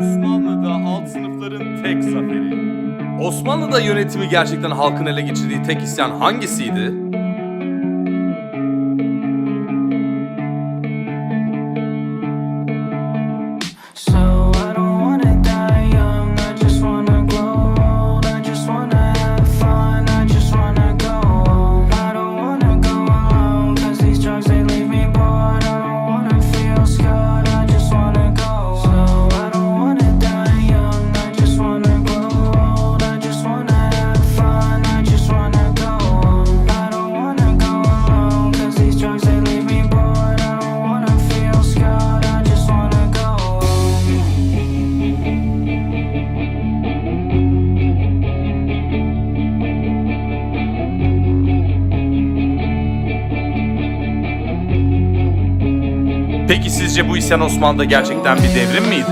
Osmanlı'da alt sınıfların tek zaferi. Osmanlı'da yönetimi gerçekten halkın ele geçirdiği tek isyan hangisiydi? Peki sizce bu isyan Osmanlı'da gerçekten bir devrim miydi?